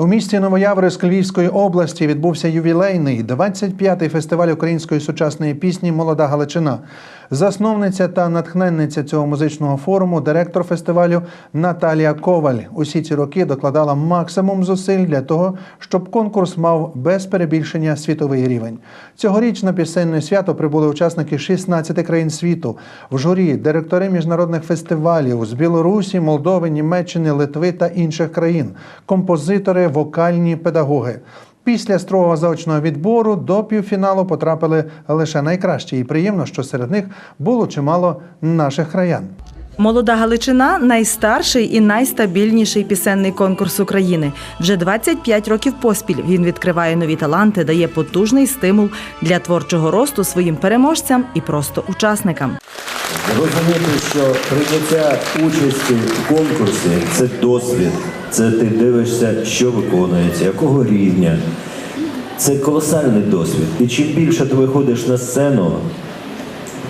У місті Новояврськ Львівської області відбувся ювілейний 25-й фестиваль української сучасної пісні Молода Галичина. Засновниця та натхненниця цього музичного форуму, директор фестивалю Наталія Коваль. Усі ці роки докладала максимум зусиль для того, щоб конкурс мав без перебільшення світовий рівень. Цьогоріч на пісенне свято прибули учасники 16 країн світу. В журі директори міжнародних фестивалів з Білорусі, Молдови, Німеччини, Литви та інших країн, композитори, вокальні педагоги. Після строгого заочного відбору до півфіналу потрапили лише найкращі, і приємно, що серед них було чимало наших краян. Молода Галичина найстарший і найстабільніший пісенний конкурс України. Вже 25 років поспіль він відкриває нові таланти, дає потужний стимул для творчого росту своїм переможцям і просто учасникам. Розуміти, що прийняття участі в конкурсі це досвід. Це ти дивишся, що виконується, якого рівня. Це колосальний досвід. І чим більше ти виходиш на сцену,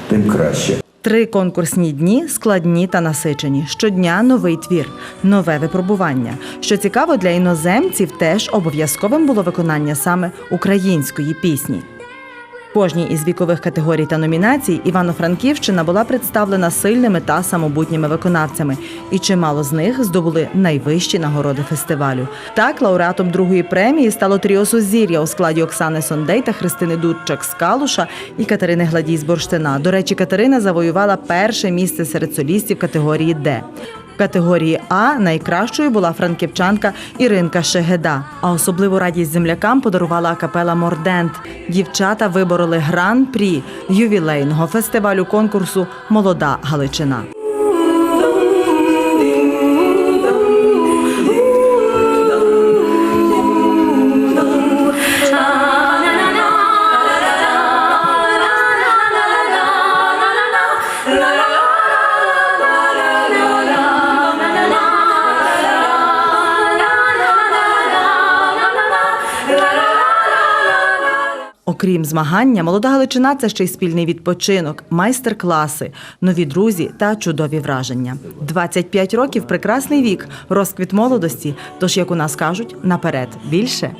тим краще. Три конкурсні дні складні та насичені. Щодня новий твір, нове випробування. Що цікаво для іноземців, теж обов'язковим було виконання саме української пісні. Кожній із вікових категорій та номінацій Івано-Франківщина була представлена сильними та самобутніми виконавцями, і чимало з них здобули найвищі нагороди фестивалю. Так, лауреатом другої премії стало тріо Сузір'я у складі Оксани Сондей та Христини Дудчак з Калуша і Катерини Гладій з Бурштина. До речі, Катерина завоювала перше місце серед солістів категорії Д. Категорії А найкращою була франківчанка Іринка Шегеда. А особливу радість землякам подарувала капела Мордент. Дівчата вибороли гран-прі ювілейного фестивалю конкурсу Молода Галичина. Окрім змагання, молода Галичина це ще й спільний відпочинок, майстер-класи, нові друзі та чудові враження. 25 років прекрасний вік, розквіт молодості. Тож, як у нас кажуть, наперед більше.